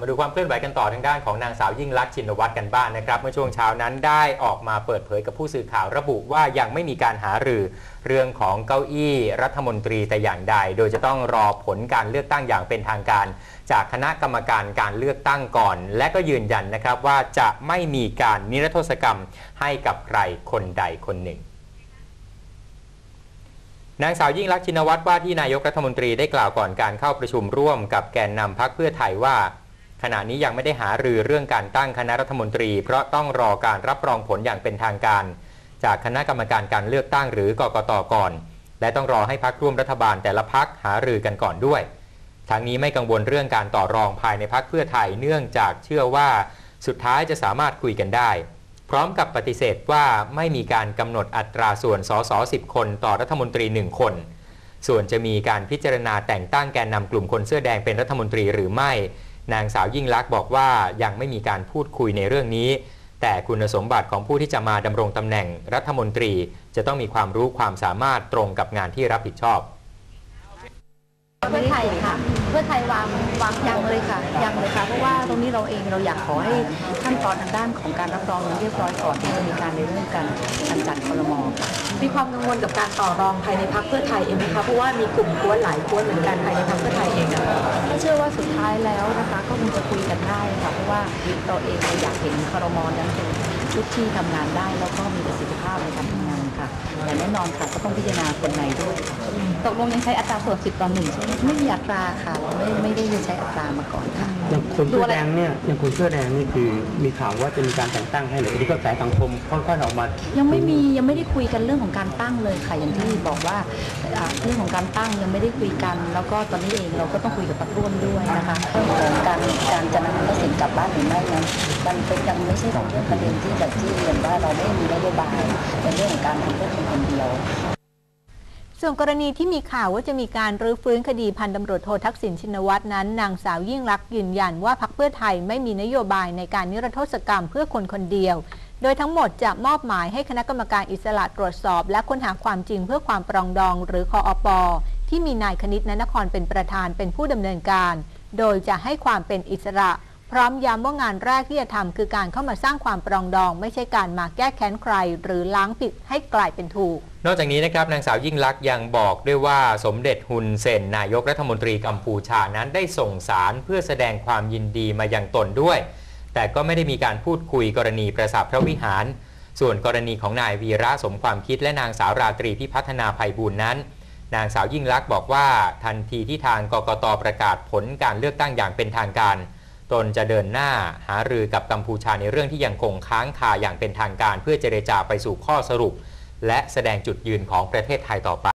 มาดูความเคลื่อนไหวกันต่อทางด้านของนางสาวยิ่งลักษณ์ชินวัตรกันบ้างนะครับ เมื่อช่วงเช้านั้นได้ออกมาเปิดเผยกับผู้สื่อข่าวระบุว่ายังไม่มีการหารือเรื่องของเก้าอี้รัฐมนตรีแต่อย่างใด โดยจะต้องรอผลการเลือกตั้งอย่างเป็นทางการ จากคณะกรรมการการเลือกตั้งก่อน และก็ยืนยันนะครับว่าจะไม่มีการนิรโทษกรรมให้กับใครคนใดคนหนึ่งนางสาวยิ่งลักษณ์ชินวัตรว่าที่นายกรัฐมนตรีได้กล่าวก่อนการเข้าประชุมร่วมกับแกนนำพักเพื่อไทยว่า ณะนี้ยังไม่ได้หารือเรื่องการตั้งคณะรัฐมนตรี เพราะต้องรอการรับรองผลอย่างเป็นทางการ จากคณะกรรมการการเลือกตั้งหรือกกตก่อน และต้องรอให้พักร่วมรัฐบาลแต่ละพักหารือกันก่อนด้วย ทั้งนี้ไม่กังวลเรื่องการต่อรองภายในพักเพื่อไทยเนื่องจากเชื่อว่าสุดท้ายจะสามารถคุยกันได้ พร้อมกับปฏิเสธว่าไม่มีการกำหนดอัตราส่วนสส10 คนต่อรัฐมนตรี 1 คน ส่วนจะมีการพิจารณาแต่งตั้งแกนนำกลุ่มคนเสื้อแดงเป็นรัฐมนตรีหรือไม่ นางสาวยิ่งลักษณ์บอกว่ายังไม่มีการพูดคุยในเรื่องนี้ แต่คุณสมบัติของผู้ที่จะมาดำรงตำแหน่งรัฐมนตรี จะต้องมีความรู้ความสามารถตรงกับงานที่รับผิดชอบเพื่อไทยค่ะ เพื่อไทยวางวางยังเลยค่ะยังเลยค่ะเพราะว่าตรงนี้เราเองเราอยากขอให้ขั้นตอนทางด้านของการรับรองเรียบร้อยก่อนที่จะมีการในเรื่องการการจัดคลมค่ะมีความกังวลกับการต่อรองภายในพรรคเพื่อไทยเองไหมคะเพราะว่ามีกลุ่มกวนหลายกวนเหมือนกันภายในพรรคเพื่อไทยเองอะเชื่อว่าสุดท้ายแล้วนะคะก็คงจะคุยกันได้ค่ะเพราะว่าเราเองเราอยากเห็นครมนั้นเป็นชุดที่ทำงานได้แล้วก็มีประสิทธิภาพในการทำงานค่ะ แต่แน่นอนค่ะก็ต้องพิจารณาคนในด้วยค่ะตกลงยังใช้อัตราส่วนสิบต่อหนึ่งใช่ไหมไม่มีอัตราค่ะไม่ไม่ได้ใช้อัตรามาก่อนค่ะอย่างคนเสื้อแดงเนี่ยอย่างคนเสื้อแดงนี่คือมีข่าวว่าจะมีการแต่งตั้งให้หรืออันนี้ก็แสสังคมค่อนๆออกมายัยังไม่มียังไม่ได้คุยกันเรื่องของการตั้งเลยค่ะ อย่างที่บอกว่าอ่าเรื่องของการตั้งยังไม่ได้คุยกัน แล้วก็ตอนนี้เองเราก็ต้องคุยกับพรรคร่วมด้วยนะคะเรื่องของการการจะนำทั กลับบ้านหรือไม่นั้นมันเป็นยังไม่ใช่เรื่องประเด็นที่แบบที่เรียนว่าเราไม่มีนโยบายในเรื่องของการทำเพื่อคนคนเดียวส่วนกรณีที่มีข่าวว่าจะมีการรื้อฟื้นคดีพันตำรวจโททักษิณชินวัตรนั้น นางสาวยิ่งลักษณ์ยืนยันว่าพรรคเพื่อไทยไม่มีนโยบายในการนิรโทษกรรมเพื่อคนคนเดียว โดยทั้งหมดจะมอบหมายให้คณะกรรมการอิสระตรวจสอบ และค้นหาความจริงเพื่อความปรองดอง หรือคออปที่มีนายคณิตนนครเป็นประธานเป็นผู้ดำเนินการ โดยจะให้ความเป็นอิสระ พร้อมย้ำว่างานแรกที่จะทำคือการเข้ามาสร้างความปรองดอง ไม่ใช่การมาแก้แค้นใคร หรือล้างผิดให้กลายเป็นถูก นอกจากนี้นะครับนางสาวยิ่งลักษณ์ยังบอกด้วยว่าสมเด็จฮุนเซนนายกรัฐมนตรีกัมพูชานั้นได้ส่งสารเพื่อแสดงความยินดีมายังตนด้วย แต่ก็ไม่ได้มีการพูดคุยกรณีประสาทพระวิหาร ส่วนกรณีของนายวีระสมความคิดและนางสาวราตรีพิพัฒนาภัยบูลย์นั้น นางสาวยิ่งลักษณ์บอกว่าทันทีที่ทางกกตประกาศผลการเลือกตั้งอย่างเป็นทางการ ตนจะเดินหน้าหารือกับกัมพูชาในเรื่องที่ยังคงค้างคาอย่างเป็นทางการ เพื่อเจรจาไปสู่ข้อสรุป และแสดงจุดยืนของประเทศไทยต่อไป